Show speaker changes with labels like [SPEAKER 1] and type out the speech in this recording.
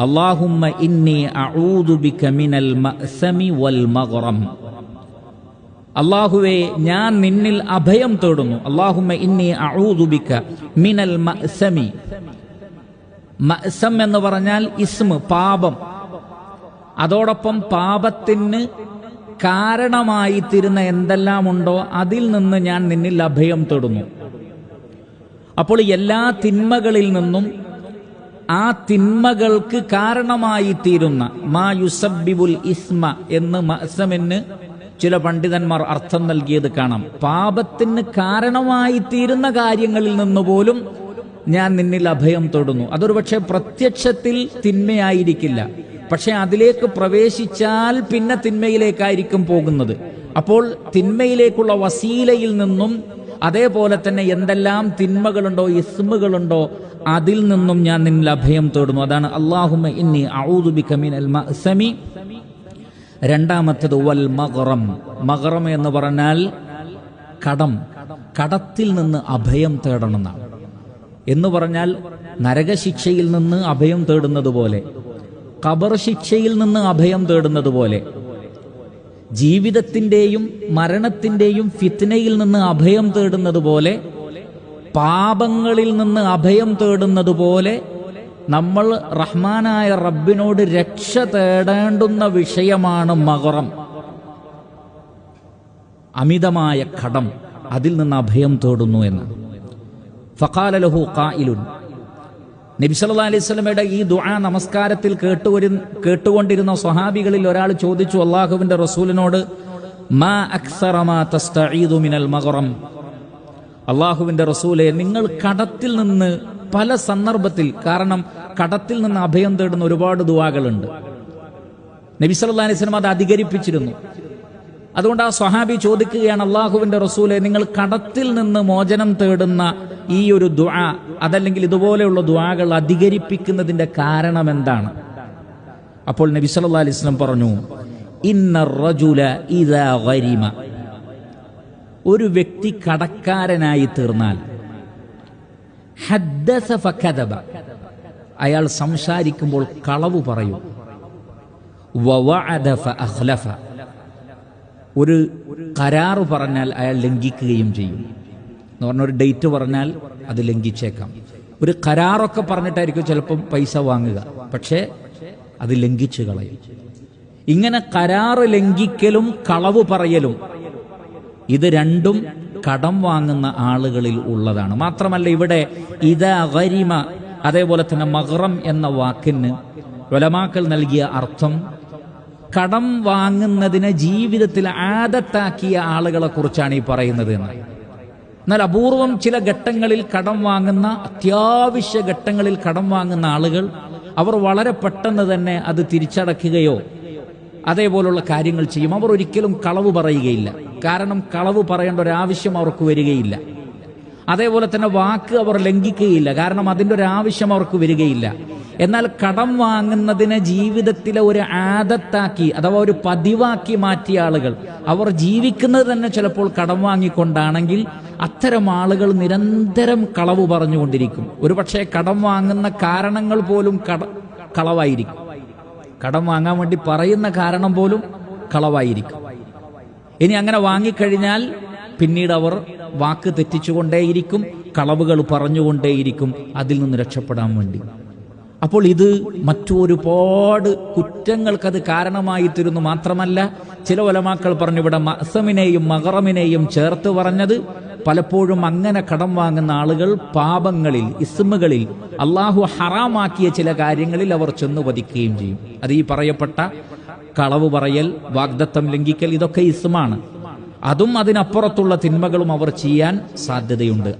[SPEAKER 1] അള്ളാഹുമ്മ ഇന്നി അഊദു ബിക മിനൽ മഅ്സമി വൽ മഗ്റം. അള്ളാഹുവെ ഞാൻ നിന്നിൽ അഭയം തേടുന്നു. അള്ളാഹുമ്മ ഇന്നി അഊദു ബിക മിനൽ മഅ്സമി. മഅ്സം എന്ന് പറഞ്ഞാൽ ഇസ്മ് പാപം. അതോടൊപ്പം പാപത്തിന് കാരണമായി തീരുന്ന എന്തെല്ലാം ഉണ്ടോ അതിൽ നിന്ന് ഞാൻ നിന്നിൽ അഭയം തേടുന്നു. അപ്പോൾ എല്ലാ തിന്മകളിൽ നിന്നും ആ തിന്മകൾക്ക് കാരണമായി തീരുന്ന മാ യുസബിബുൽ ഇസ്മ എന്ന് മസമെന്ന് ചില പണ്ഡിതന്മാർ അർത്ഥം നൽകിയത് കാണാം. പാപത്തിന് കാരണമായി തീരുന്ന കാര്യങ്ങളിൽ നിന്ന് പോലും ഞാൻ നിന്നിൽ അഭയം തൊടുന്നു. അതൊരു പക്ഷെ പ്രത്യക്ഷത്തിൽ തിന്മയായിരിക്കില്ല. പക്ഷെ അതിലേക്ക് പ്രവേശിച്ചാൽ പിന്നെ തിന്മയിലേക്കായിരിക്കും പോകുന്നത്. അപ്പോൾ തിന്മയിലേക്കുള്ള വസീലയിൽ നിന്നും അതേപോലെ തന്നെ എന്തെല്ലാം തിന്മകളുണ്ടോ ഇസ്മുകളുണ്ടോ അതിൽ നിന്നും ഞാൻ നിന്നിൽ അഭയം തേടുന്നു. അതാണ് അള്ളാഹുമ ഇന്നി ഔദുബിക മിനൽ മഅ്സമി. രണ്ടാമത്തേത് വൽ മഗറം. മഗറം എന്ന് പറഞ്ഞാൽ കടം. കടത്തിൽ നിന്ന് അഭയം തേടണമെന്നാണ് എന്ന് പറഞ്ഞാൽ നരകശിക്ഷയിൽ നിന്ന് അഭയം തേടുന്നത് പോലെ ഖബർ ശിക്ഷയിൽ നിന്ന് അഭയം തേടുന്നത് പോലെ ജീവിതത്തിന്റെയും മരണത്തിന്റെയും ഫിത്നയിൽ നിന്ന് അഭയം തേടുന്നത് പോലെ പാപങ്ങളിൽ നിന്ന് അഭയം തേടുന്നത് പോലെ നമ്മൾ റഹ്മാനായ റബ്ബിനോട് രക്ഷ തേടേണ്ടുന്ന വിഷയമാണ് മകറം. അമിതമായ കടം അതിൽ നിന്ന് അഭയം തേടുന്നു എന്ന്. ഫഖാലലഹു കായിലുൻ നബി സല്ലല്ലാഹു അലൈഹി വസല്ലമയുടെ ഈ ദുആ നമസ്കാരത്തിൽ കേട്ടുവരു കേട്ടുകൊണ്ടിരുന്ന സ്വഹാബികളിൽ ഒരാൾ ചോദിച്ചു അള്ളാഹുവിന്റെ റസൂലിനോട് മാ അക്സറ മാ തസ്തഈദു മിനൽ മഗ്റം? അള്ളാഹുവിന്റെ റസൂലെ നിങ്ങൾ കടത്തിൽ നിന്ന് പല സന്ദർഭത്തിൽ കാരണം കടത്തിൽ നിന്ന് അഭയം തേടുന്ന ഒരുപാട് ദുവാകളുണ്ട്. നബി സല്ലല്ലാഹു അലൈഹി വസല്ലം അത് അധികരിപ്പിച്ചിരുന്നു. അതുകൊണ്ട് ആ സ്വഹാബി ചോദിക്കുകയാണ് അള്ളാഹുവിന്റെ റസൂലെ നിങ്ങൾ കടത്തിൽ നിന്ന് മോചനം തേടുന്ന ഈ ഒരു ദുആ അതല്ലെങ്കിൽ ഇതുപോലെയുള്ള ദുആകൾ അധികരിപ്പിക്കുന്നതിന്റെ കാരണം എന്താണ്? അപ്പോൾ നബി സല്ലല്ലാഹു അലൈഹി വസല്ലം പറഞ്ഞു ഇന്ന റജുല ഇദാ ഗരിമ. ഒരു വ്യക്തി കടക്കാരനായി തീർന്നാൽ. ഹദ്ദസ അയാൾ സംസാരിക്കുമ്പോൾ കളവ് പറയും. ഒരു കരാറ് പറഞ്ഞാൽ അയാൾ ലംഘിക്കുകയും ചെയ്യും. എന്ന് പറഞ്ഞ ഒരു ഡേറ്റ് പറഞ്ഞാൽ അത് ലംഘിച്ചേക്കാം. ഒരു കരാറൊക്കെ പറഞ്ഞിട്ടായിരിക്കും ചിലപ്പം പൈസ വാങ്ങുക. പക്ഷേ അത് ലംഘിച്ചു കളയും. ഇങ്ങനെ കരാറ് ലംഘിക്കലും കളവ് പറയലും ഇത് രണ്ടും കടം വാങ്ങുന്ന ആളുകളിൽ ഉള്ളതാണ്. മാത്രമല്ല ഇവിടെ ഇത ഗരിമ അതേപോലെ തന്നെ മഹറം എന്ന വാക്കിന് വലമാക്കൾ നൽകിയ അർത്ഥം കടം വാങ്ങുന്നതിനെ ജീവിതത്തിൽ ആദത്താക്കിയ ആളുകളെ കുറിച്ചാണ് ഈ പറയുന്നത് എന്ന്. എന്നാൽ അപൂർവം ചില ഘട്ടങ്ങളിൽ കടം വാങ്ങുന്ന അത്യാവശ്യ ഘട്ടങ്ങളിൽ കടം വാങ്ങുന്ന ആളുകൾ അവർ വളരെ പെട്ടെന്ന് തന്നെ അത് തിരിച്ചടക്കുകയോ അതേപോലുള്ള കാര്യങ്ങൾ ചെയ്യും. അവർ ഒരിക്കലും കളവ് പറയുകയില്ല. കാരണം കളവ് പറയേണ്ട ഒരാവശ്യം അവർക്ക് വരികയില്ല. അതേപോലെ തന്നെ വാക്ക് അവർ ലംഘിക്കുകയില്ല. കാരണം അതിന്റെ ഒരു ആവശ്യം അവർക്ക് വരികയില്ല. എന്നാൽ കടം വാങ്ങുന്നതിനെ ജീവിതത്തിലെ ഒരു ആദത്താക്കി അഥവാ ഒരു പതിവാക്കി മാറ്റിയ ആളുകൾ അവർ ജീവിക്കുന്നത് തന്നെ ചിലപ്പോൾ കടം വാങ്ങിക്കൊണ്ടാണെങ്കിൽ അത്തരം ആളുകൾ നിരന്തരം കളവ് പറഞ്ഞുകൊണ്ടിരിക്കും. ഒരുപക്ഷെ കടം വാങ്ങുന്ന കാരണങ്ങൾ പോലും കട കളവായിരിക്കും. കടം വാങ്ങാൻ വേണ്ടി പറയുന്ന കാരണം പോലും കളവായിരിക്കും. ഇനി അങ്ങനെ വാങ്ങിക്കഴിഞ്ഞാൽ പിന്നീട് അവർ വാക്ക് തെറ്റിച്ചുകൊണ്ടേയിരിക്കും കളവുകൾ പറഞ്ഞുകൊണ്ടേയിരിക്കും അതിൽ നിന്ന് രക്ഷപ്പെടാൻ വേണ്ടി. അപ്പോൾ ഇത് മറ്റൊരുപാട് കുറ്റങ്ങൾക്കത് കാരണമായി തീരുന്നു മാത്രമല്ല ചില ഒലമാക്കൾ പറഞ്ഞു ഇവിടെ മസമിനെയും മകറമിനെയും ചേർത്ത് പറഞ്ഞത് പലപ്പോഴും അങ്ങനെ കടം വാങ്ങുന്ന ആളുകൾ പാപങ്ങളിൽ ഇസ്മുകളിൽ അള്ളാഹു ഹറാമാക്കിയ ചില കാര്യങ്ങളിൽ അവർ ചെന്നു പതിക്കുകയും ചെയ്യും. അത് ഈ പറയപ്പെട്ട കളവ് പറയൽ വാഗ്ദത്തം ലംഘിക്കൽ ഇതൊക്കെ ഇസ്മാണ്. അതും അതിനപ്പുറത്തുള്ള തിന്മകളും അവർ ചെയ്യാൻ സാധ്യതയുണ്ട്.